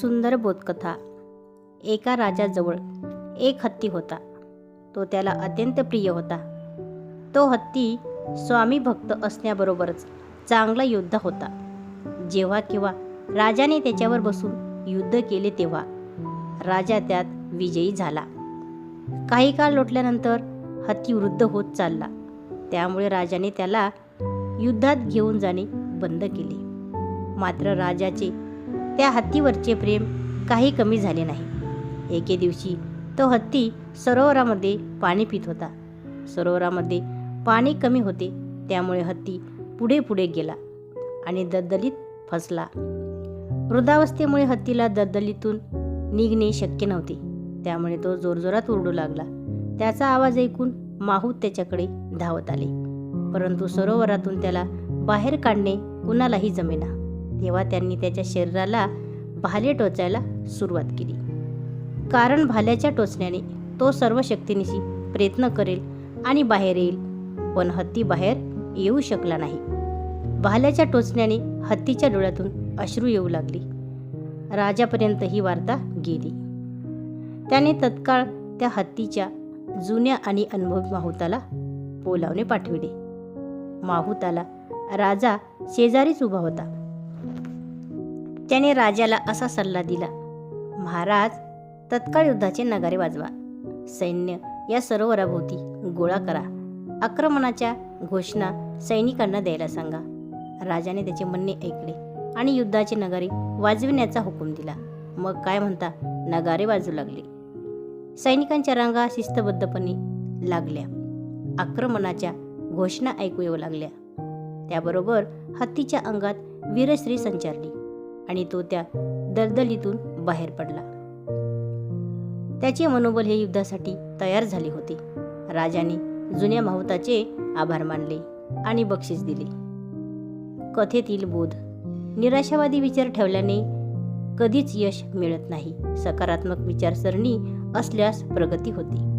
सुंदर बोधकथा. एका राजाजवळ एक हत्ती होता. तो त्याला अत्यंत प्रिय होता. तो हत्ती स्वामी भक्त असण्याबरोबरच चांगला योद्धा होता. जेव्हा केव्हा राजाने त्याच्यावर बसून युद्ध केले तेव्हा राजा त्यात विजयी झाला. काही काळ लोटल्यानंतर हत्ती वृद्ध होत चालला. त्यामुळे राजाने त्याला युद्धात घेऊन जाणे बंद केले. मात्र राजाचे त्या हत्तीवरचे प्रेम काही कमी झाले नाही. एके दिवशी तो हत्ती सरोवरामध्ये पाणी पित होता. सरोवरामध्ये पाणी कमी होते त्यामुळे हत्ती पुढे पुढे गेला आणि दद्दलीत फसला. वृद्धावस्थेमुळे हत्तीला दद्दलीतून निघणे शक्य नव्हते. त्यामुळे तो जोरजोरात ओरडू लागला. त्याचा आवाज ऐकून माहूत त्याच्याकडे धावत आले. परंतु सरोवरातून त्याला बाहेर काढणे कुणालाही जमेना. तेव्हा त्यांनी त्याच्या शरीराला भाले टोचायला सुरुवात केली. कारण भाल्याच्या टोचण्याने तो सर्व शक्तीनिशी प्रयत्न करेल आणि बाहेर येईल पण हत्ती बाहेर येऊ शकला नाही. भाल्याच्या टोचण्याने हत्तीच्या डोळ्यातून अश्रू येऊ लागली. राजापर्यंत ही वार्ता गेली. त्याने तत्काळ त्या हत्तीच्या जुन्या आणि अनुभवी माहुताला बोलावणे पाठविले. माहुताला राजा शेजारीच उभा होता. त्याने राजाला असा सल्ला दिला महाराज तत्काळ युद्धाचे नगारे वाजवा. सैन्य या सरोवराभोवती गोळा करा. आक्रमणाच्या घोषणा सैनिकांना द्यायला सांगा. राजाने त्याचे म्हणणे ऐकले आणि युद्धाचे नगारे वाजविण्याचा हुकूम दिला. मग काय म्हणता नगारे वाजू लागले. सैनिकांच्या रांगा शिस्तबद्धपणे लागल्या. आक्रमणाच्या घोषणा ऐकू येऊ लागल्या. त्याबरोबर हत्तीच्या अंगात वीरश्री संचारली. आणि तो त्या दलदलीतून बाहेर पडला. त्याचे मनोबल हे युद्धासाठी तयार झाले होते. राजाने जुन्या माहुताचे आभार मानले आणि बक्षीस दिले. कथेतील बोध. निराशावादी विचार ठेवल्याने कधीच यश मिळत नाही. सकारात्मक विचारसरणी असल्यास प्रगती होते.